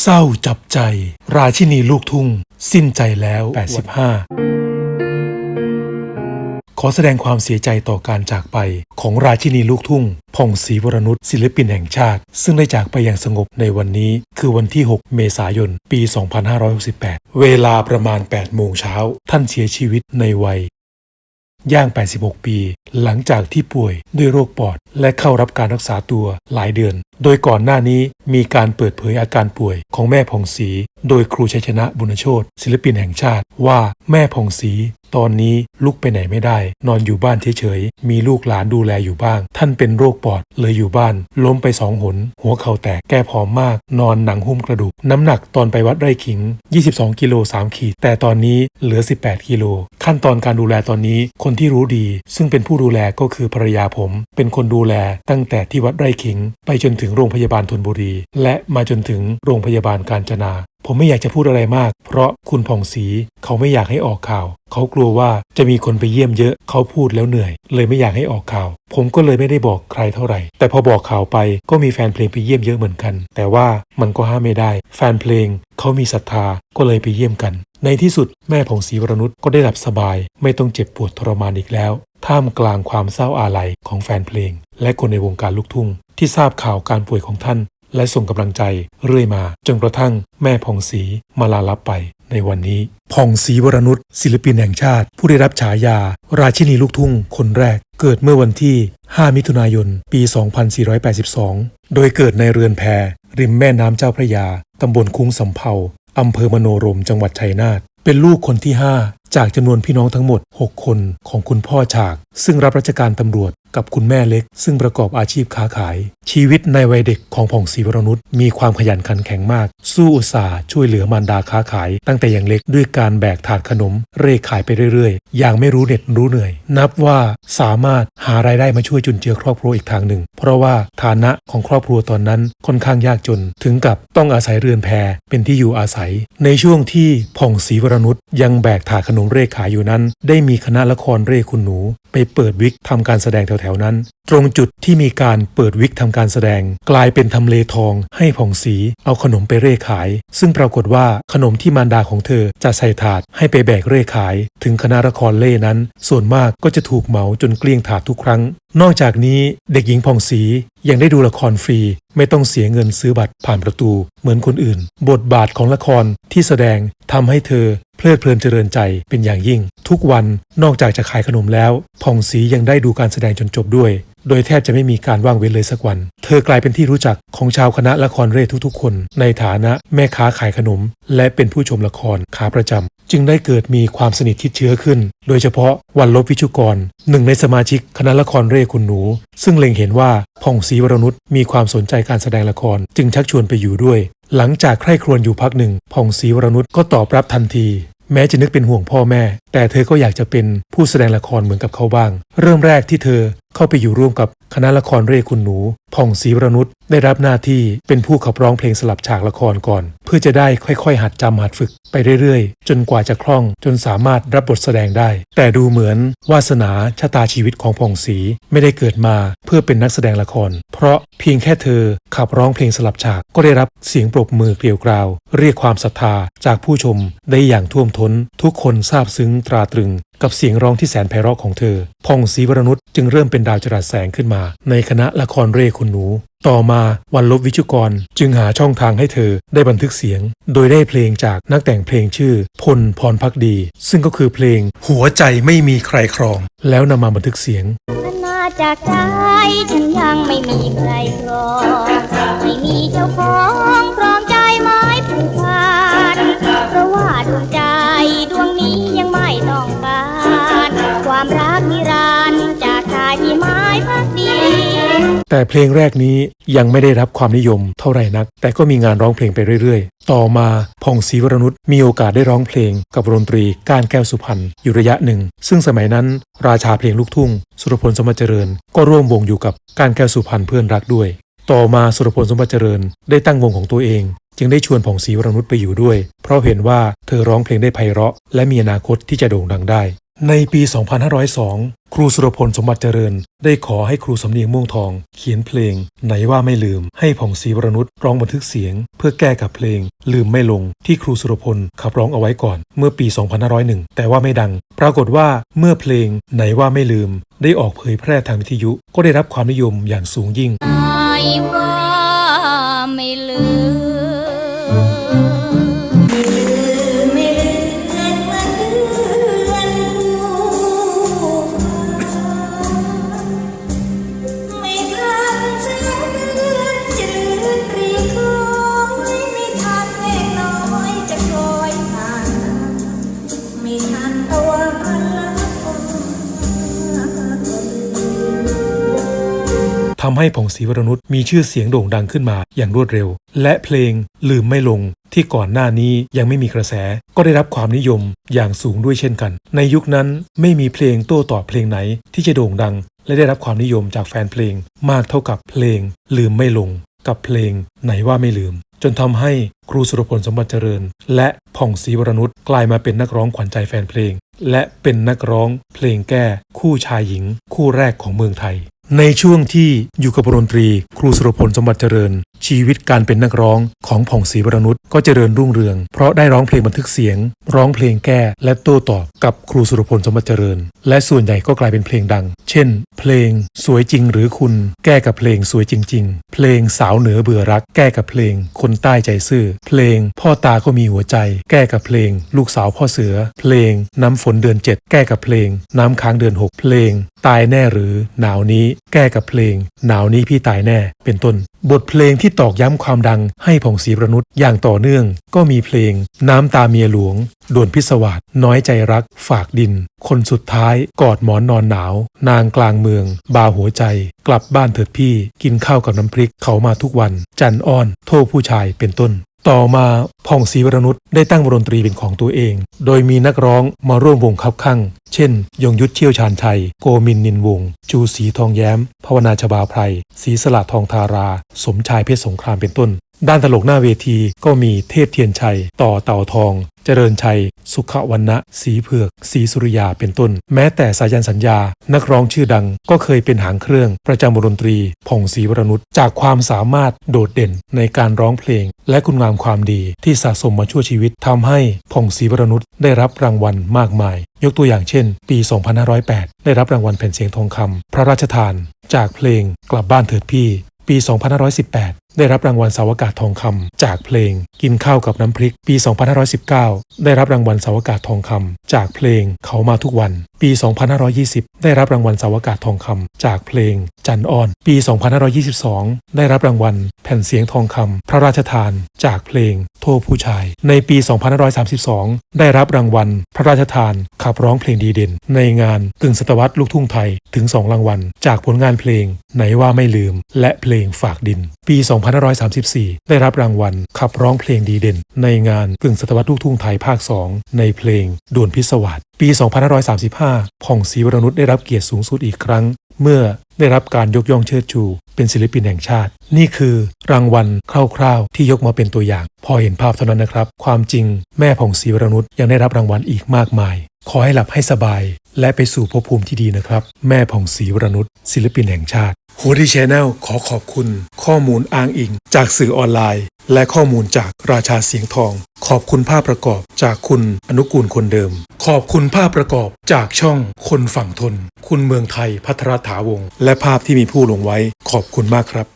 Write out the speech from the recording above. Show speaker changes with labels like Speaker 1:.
Speaker 1: เศร้าจับใจ ราชินีลูกทุ่ง สิ้นใจแล้ว 85 ขอแสดงความเสียใจต่อการจากไปของราชินีลูกทุ่งผ่องศรีวรนุชศิลปินแห่งชาติ ซึ่งได้จากไปอย่างสงบในวันนี้คือวันที่ 6 เมษายน ปี 2568 เวลาประมาณ 8 โมงเช้า ท่านเสียชีวิตในวัยย่าง 86 ปี หลังจากที่ป่วยด้วยโรคปอด และเข้ารับการรักษาตัวหลายเดือนโดยก่อนหน้านี้มีการเปิดเผยอาการป่วยของแม่ผ่องศรีโดยครูชัยชนะบุญโชตศิลปินแห่งชาติว่าแม่ผ่องศรีตอนนี้ลุกไปไหนไม่ได้ นอนอยู่บ้านเฉยๆ มีลูกหลานดูแลอยู่บ้าง ท่านเป็นโรคปอดเลยอยู่บ้าน ล้มไปสองหน หัวเข่าแตกแก้ผอมมาก นอนหนังหุ้มกระดูก น้ำหนักตอนไปวัดไร่ขิง 22 กิโล 3 ขีด แต่ตอนนี้เหลือ 18 กิโล ขั้นตอนการดูแลตอนนี้คนที่รู้ดี ซึ่งเป็นผู้ดูแลก็คือภรรยาผม เป็นคนดูแลตั้งแต่ที่วัดไร่ขิง ไปจนถึงถึงโรงพยาบาลธนบุรี และมาจนถึงโรงพยาบาลกาญจนา ผมไม่อยากจะพูดอะไรมาก เพราะคุณผ่องศรีเขาไม่อยากให้ออกข่าว เขากลัวว่าจะมีคนไปเยี่ยมเยอะ เขาพูดแล้วเหนื่อย เลยไม่อยากให้ออกข่าว ผมก็เลยไม่ได้บอกใครเท่าไหร่ แต่พอบอกข่าวไปก็มีแฟนเพลงไปเยี่ยมเยอะเหมือนกัน แต่ว่ามันก็ห้ามไม่ได้ แฟนเพลงเขามีศรัทธาก็เลยไปเยี่ยมกัน ในที่สุดแม่ผ่องศรีวรนุชก็ได้หลับสบาย ไม่ต้องเจ็บปวดทรมานอีกแล้ว ท่ามกลางความเศร้าอาลัยของแฟนเพลง และคนในวงการลูกทุ่ง ที่ทราบข่าวการป่วยของท่าน และส่งกำลังใจเรื่อยมา จนกระทั่งแม่ผ่องศรีมาลาลับไปในวันนี้ผ่องศรีวรนุชศิลปินแห่งชาติ ผู้ได้รับฉายา ราชินีลูกทุ่ง คนแรก เกิดเมื่อวันที่ 5 มิถุนายน ปี 2482 โดยเกิดในเรือนแพริมแม่น้ำเจ้าพระยาตำบลคุ้งสำเภาอำเภอมโนรมจังหวัดชัยนาทเป็นลูกคนที่ 5จากจำนวนพี่น้องทั้งหมด 6 คนของคุณพ่อฉาก ซึ่งรับราชการตำรวจกับคุณแม่เล็ก ซึ่งประกอบอาชีพค้าขาย ชีวิตในวัยเด็กของผ่องศรีวรนุชมีความขยันขันแข็งมาก สู้อุตสาห์ช่วยเหลือมารดาค้าขาย ตั้งแต่อย่างเล็กด้วยการแบกถาดขนม เร่ขายไปเรื่อยๆ อย่างไม่รู้เหน็ดรู้เหนื่อย นับว่าสามารถหารายได้มาช่วยจุนเจือครอบครัวอีกทางหนึ่ง เพราะว่าฐานะของครอบครัวตอนนั้นค่อนข้างยากจน ถึงกับต้องอาศัยเรือนแพเป็นที่อยู่อาศัย ในช่วงที่ผ่องศรีวรนุชยังแบกถาดขนมนมเร่ขายอยู่นั้น ได้มีคณะละครเร่คุณหนู ไปเปิดวิกทำการแสดงแถวๆนั้นตรงจุดที่มีการเปิดวิกทำการแสดง กลายเป็นทำเลทองให้ผ่องศรีเอาขนมไปเร่ขาย ซึ่งปรากฏว่าขนมที่มารดาของเธอจะใส่ถาดให้ไปแบกเร่ขาย ถึงคณะละครเล่นั้น ส่วนมากก็จะถูกเหมาจนเกลี้ยงถาดทุกครั้ง นอกจากนี้เด็กหญิงผ่องศรียังได้ดูละครฟรี ไม่ต้องเสียเงินซื้อบัตรผ่านประตู เหมือนคนอื่น บทบาทของละครที่แสดงทำให้เธอเพลิดเพลินเจริญใจเป็นอย่างยิ่ง ทุกวันนอกจากจะขายขนมแล้วผ่องศรียังได้ดูการแสดงจนจบด้วย โดยแทบจะไม่มีการว่างเว้นเลยสักวัน เธอกลายเป็นที่รู้จักของชาวคณะละครเร่ทุกๆ คน ในฐานะแม่ค้าขายขนม และเป็นผู้ชมละครขาประจำจึงได้เกิดมีความสนิททิดเชื้อขึ้น โดยเฉพาะวันลบวิชุกร หนึ่งในสมาชิกคณะละครเร่คุณหนู ซึ่งเล็งเห็นว่าผ่องศรีวรนุชมีความสนใจการแสดงละคร จึงชักชวนไปอยู่ด้วย หลังจากใคร่ครวญอยู่พักหนึ่งผ่องศรีวรนุชก็ตอบรับทันที แม้จะนึกเป็นห่วงพ่อแม่ แต่เธอก็อยากจะเป็นผู้แสดงละครเหมือนกับเขาบ้าง เริ่มแรกที่เธอเข้าไปอยู่ร่วมกับคณะละครเร่คุณหนูผ่องศรีวรนุชได้รับหน้าที่เป็นผู้ขับร้องเพลงสลับฉากละครก่อน เพื่อจะได้ค่อยๆ หัดจำหัดฝึกไปเรื่อยๆ จนกว่าจะคล่องจนสามารถรับบทแสดงได้ แต่ดูเหมือนวาสนาชะตาชีวิตของผ่องศรีไม่ได้เกิดมาเพื่อเป็นนักแสดงละคร เพราะเพียงแค่เธอขับร้องเพลงสลับฉากก็ได้รับเสียงปรบมือเกลียวกราว เรียกความศรัทธาจากผู้ชมได้อย่างท่วมท้น ทุกคนซาบซึ้งตราตรึง กับเสียงร้องที่แสนไพเราะของเธอผ่องศรีวรนุชจึงเริ่มเป็นดาวจรัสแสงขึ้นมา ในคณะละครเร่คุณหนู ต่อมาวันลบวิจุกรจึงหาช่องทางให้เธอได้บันทึกเสียง โดยได้เพลงจากนักแต่งเพลงชื่อ พลพรพักดี ซึ่งก็คือเพลง หัวใจไม่มีใครครอง แล้วนำมาบันทึกเสียง
Speaker 2: มาจากใจฉันยังไม่มีใครครองไม่มีเจ้าของ
Speaker 1: แต่เพลงแรกนี้ยังไม่ได้รับความนิยมเท่าไหร่นัก แต่ก็มีงานร้องเพลงไปเรื่อยๆ ต่อมาผ่องศรีวรนุชมีโอกาสได้ร้องเพลงกับดนตรีกานแก้วสุพรรณอยู่ระยะหนึ่ง ซึ่งสมัยนั้นราชาเพลงลูกทุ่ง สุรพลสมบัติเจริญ ก็ร่วมวงอยู่กับกานแก้วสุพรรณเพื่อนรักด้วย ต่อมาสุรพลสมบัติเจริญ ได้ตั้งวงของตัวเอง จึงได้ชวนผ่องศรีวรนุชไปอยู่ด้วย เพราะเห็นว่าเธอร้องเพลงได้ไพเราะ และมีอนาคตที่จะโด่งดังได้ ในปี 2502 ครูสุรพลสมบัติเจริญ ได้ขอให้ครูสำเนียงม่วงทอง เขียนเพลง ไหนว่าไม่ลืม ให้ผ่องศรีวรนุชร้องบันทึกเสียง เพื่อแก้กับเพลง ลืมไม่ลงที่ครูสุรพลขับร้องเอาไว้ก่อนเมื่อปี 2501 แต่ว่าไม่ดัง ปรากฏว่าเมื่อเพลง ไหนว่าไม่ลืม ได้ออกเผยแพร่ทางวิทยุ ก็ได้รับความนิยมอย่างสูงยิ่ง
Speaker 3: ทำ
Speaker 1: ให้ผงศรีวรนุชมีชื่อเสียงโด่งดังขึ้นมาอย่างรวดเร็ว และเพลงลืมไม่ลงที่ก่อนหน้านี้ยังไม่มีกระแส ก็ได้รับความนิยมอย่างสูงด้วยเช่นกัน ในยุคนั้นไม่มีเพลงโต้ตอบเพลงไหนที่จะโด่งดัง และได้รับความนิยมจากแฟนเพลง มากเท่ากับเพลง ลืมไม่ลง กับเพลงไหนว่าไม่ลืม จนทำให้ครูสุรพลสมบัติเจริญ และผ่องศรีวรนุชกลายมาเป็นนักร้องขวัญใจแฟนเพลง และเป็นนักร้องเพลงแก้ คู่ชายหญิง คู่แรกของเมืองไทย ในช่วงที่อยู่กับวงดนตรี ครูสุรพลสมบัติเจริญ ชีวิตการเป็นนักร้องของผ่องศรีวรนุชก็เจริญรุ่งเรือง เพราะได้ร้องเพลงบันทึกเสียง ร้องเพลงแก้และโต้ตอบกับครูสุรพลสมบัติเจริญ และส่วนใหญ่ก็กลายเป็นเพลงดัง เช่น เพลงสวยจริงหรือคุณ แก้กับเพลงสวยจริง ๆ เพลงสาวเหนือเบื่อรัก แก้กับเพลง คนใต้ใจซื่อ เพลงพ่อตาก็มีหัวใจ แก้กับเพลง ลูกสาวพ่อเสือ เพลงน้ำฝนเดือนเจ็ดแก้กับเพลง น้ำค้างเดือนหกเพลง ตายแน่หรือหนาวนี้ แก้กับเพลง หนาวนี้พี่ตายแน่ เป็นต้น บทเพลงที่ตอกย้ำความดังให้ผ่องศรีประนุษอย่างต่อเนื่อง ก็มีเพลง น้ำตาเมียหลวงด่วนพิศวาสน้อยใจรัก ฝากดิน คนสุดท้ายกอดหมอนนอนหนาว นางกลางเมือง บาหัวใจ กลับบ้านเถิดพี่ กินข้าวกับน้ำพริกเขามาทุกวัน จันอ้อน โทษผู้ชายเป็นต้น ต่อมาพ่องศรีวรนุชได้ตั้งวงดนตรีเป็นของตัวเอง โดยมีนักร้องมาร่วมวงคับข้างเช่น ยงยุทธเชี่ยวชาญชัย โกมินนินวง จูศรีทองแย้ม ภาวนาชบาไพรศรีสละทองทารา สมชายเพชรสงครามเป็นต้น ด้านตลกหน้าเวทีก็มีเทพเทียนชัย ต่อเต่าทอง เจริญชัย สุขวันนะสีเผือก สีสุริยาเป็นต้น แม้แต่สายันสัญญา นักร้องชื่อดัง ก็เคยเป็นหางเครื่อง ประจำวงดนตรีผ่องศรีวรนุชจากความสามารถโดดเด่นในการร้องเพลง และคุณงามความดีที่สะสมมาชั่วชีวิตทำให้ผ่องศรีวรนุชได้รับรางวัลมากมาย ยกตัวอย่างเช่น ปี 2508 ได้รับรางวัลแผ่นเสียงทองคำพระราชทาน จากเพลงกลับบ้านเถิดพี่ปี 2518 ได้รับรางวัลสาวกาศทองคำจากเพลง กินข้าวกับน้ำพริก ปี 2519 ได้รับรางวัลสาวกาศทองคำจากเพลงเขามาทุกวัน ปี 2520 ได้รับรางวัลสาวกาศทองคำจากเพลง จันอ่อน ปี 2522 ได้รับรางวัล แผ่นเสียงทองคำพระราชทาน จากเพลง โทผู้ชาย ในปี 2532 ได้รับรางวัล พระราชทาน ขับร้องเพลงดีเด่น ในงานกึ่งศตวรรษลูกทุ่งไทยถึง 2 รางวัล จากผลงานเพลง ไหนว่าไม่ลืม และเพลงฝากดิน ปี 2 2534 ได้รับรางวัลขับร้องเพลงดีเด่น ในงานกึ่งศตวรรษลูกทุ่งไทยภาค 2 ในเพลงด่วนพิศวาสปี 2535 ผ่องศรีวรนุชได้รับเกียรติสูงสุดอีกครั้ง เมื่อได้รับการยกย่องเชิดชู เป็นศิลปินแห่งชาติ นี่คือรางวัลคร่าวๆ ที่ยกมาเป็นตัวอย่าง พอเห็นภาพเท่านั้นนะครับ ความจริงแม่ผ่องศรีวรนุชยังได้รับรางวัลอีกมากมาย ขอให้หลับให้สบาย และไปสู่ภพภูมิที่ดีนะครับ แม่ผ่องศรีวรนุชศิลปินแห่งชาติ โฮดี้ชแนลขอขอบคุณ ข้อมูลอ้างอิง จากสื่อออนไลน์ และข้อมูลจากราชาเสียงทอง ขอบคุณภาพประกอบจากคุณอนุกูลคนเดิม ขอบคุณภาพประกอบจากช่องคนฝั่งทน คุณเมืองไทยพัทรถาวงศ์และภาพที่มีผู้ลงไว้ ขอบคุณมากครับ